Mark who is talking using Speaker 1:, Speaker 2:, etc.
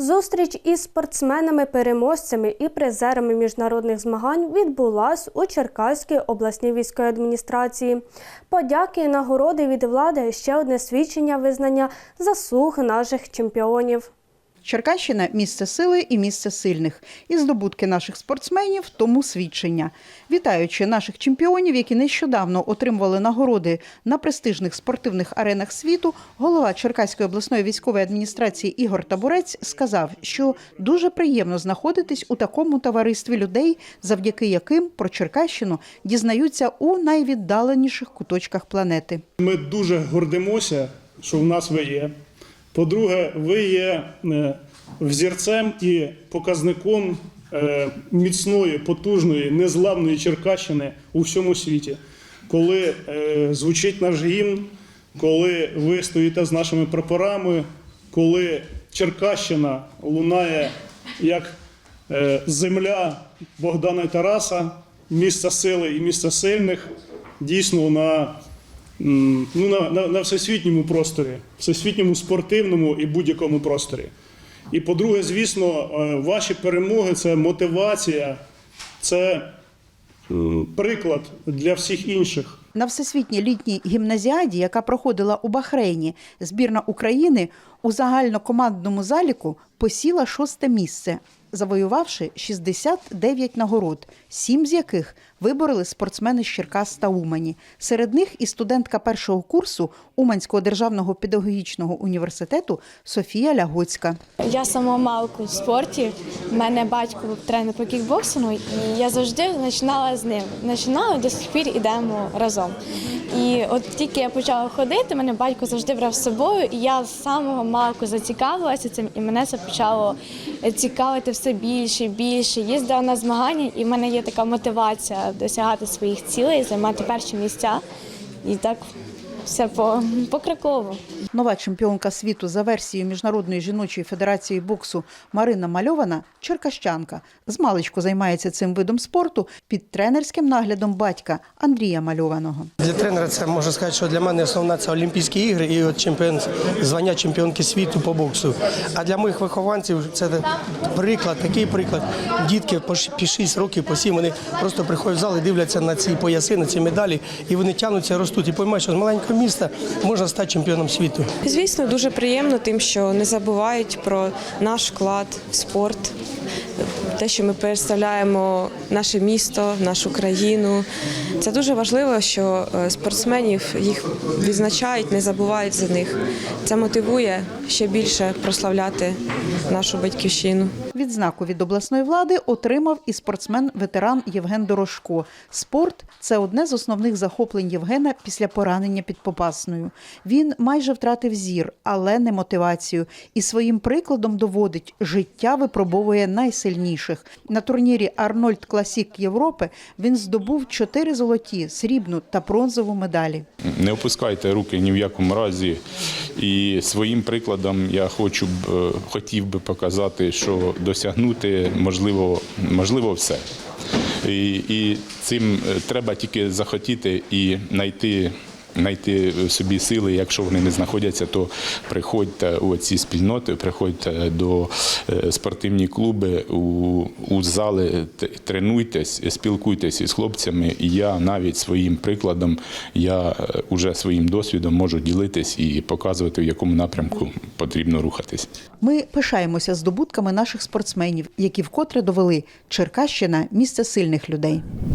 Speaker 1: Зустріч із спортсменами-переможцями і призерами міжнародних змагань відбулась у Черкаській обласній військовій адміністрації. Подяки і нагороди від влади ще одне свідчення визнання заслуг наших чемпіонів.
Speaker 2: Черкащина місце сили і місце сильних. І здобутки наших спортсменів тому свідчення. Вітаючи наших чемпіонів, які нещодавно отримували нагороди на престижних спортивних аренах світу, голова Черкаської обласної військової адміністрації Ігор Табурець сказав, що дуже приємно знаходитись у такому товаристві людей, завдяки яким про Черкащину дізнаються у найвіддаленіших куточках планети.
Speaker 3: Ми дуже гордимося, що в нас ви є. По-друге, ви є е, взірцем і показником е, міцної, потужної, незламної Черкащини у всьому світі. Коли е, звучить наш гімн, коли ви стоїте з нашими прапорами, коли Черкащина лунає як земля Богдана і Тараса, місце сили і місце сильних, дійсно на ну, на, на, на всесвітньому просторі, всесвітньому спортивному і будь-якому просторі. І по-друге, звісно, е, ваші перемоги це мотивація, це приклад для всіх інших.
Speaker 2: На всесвітній літній гімназіаді, яка проходила у Бахрейні, збірна України у загальнокомандному заліку посіла шосте місце, завоювавши 69 нагород, сім з яких вибороли спортсмени з Черкас та Умані. Серед них і студентка першого курсу Уманського державного педагогічного університету Софія Лягоцька.
Speaker 4: Я сама малку в спорті. У мене батько тренер по кікбоксингу, і я завжди починала з ним. Починала до сих пір ідемо разом. І от тільки я почала ходити, мене батько завжди брав з собою, і я з самого малку зацікавилася цим, і мене це почало цікавити все більше і більше. Їздила на змагання, і в мене є така мотивація досягати своїх цілей, займати перші місця. І так все по, покроково.
Speaker 2: Нова чемпіонка світу за версією Міжнародної жіночої федерації боксу Марина Мальована черкащанка. З маличку займається цим видом спорту під тренерським наглядом батька Андрія Мальованого.
Speaker 5: Для тренера це можна сказати, що для мене основна це Олімпійські ігри і от чемпіон звання чемпіонки світу по боксу. А для моїх вихованців це приклад, такий приклад. Дітки по 6 років, по 7, вони просто приходять в зал і дивляться на ці пояси, на ці медалі, і вони тягнуться, ростуть. І поймають, що з маленького міста можна стати чемпіоном світу.
Speaker 6: Звісно, дуже приємно тим, що не забувають про наш вклад в спорт, те, що ми представляємо наше місто, нашу країну. Це дуже важливо, що е, спортсменів їх відзначають, не забувають за них. Це мотивує ще більше прославляти нашу батьківщину.
Speaker 2: Відзнаку від обласної влади отримав і спортсмен-ветеран Євген Дорошко. Спорт це одне з основних захоплень Євгена після поранення під Попасною. Він майже втратив зір, але не мотивацію. І своїм прикладом доводить, життя випробовує найсильніших. На турнірі Арнольд Класік Європи він здобув чотири золоті, срібну та бронзову медалі.
Speaker 7: Не опускайте руки ні в якому разі. І своїм прикладом я хочу б е, хотів би показати, що досягнути можливо, можливо все. І, і цим е, треба тільки захотіти і знайти. Знайти собі сили, якщо вони не знаходяться, то приходьте у ці спільноти, приходьте до е, спортивні клуби, у, у зали, тренуйтесь, спілкуйтесь із хлопцями. І я навіть своїм прикладом, я е, уже своїм досвідом можу ділитись і показувати, в якому напрямку потрібно рухатись.
Speaker 2: Ми пишаємося здобутками наших спортсменів, які вкотре довели Черкащина місце сильних людей.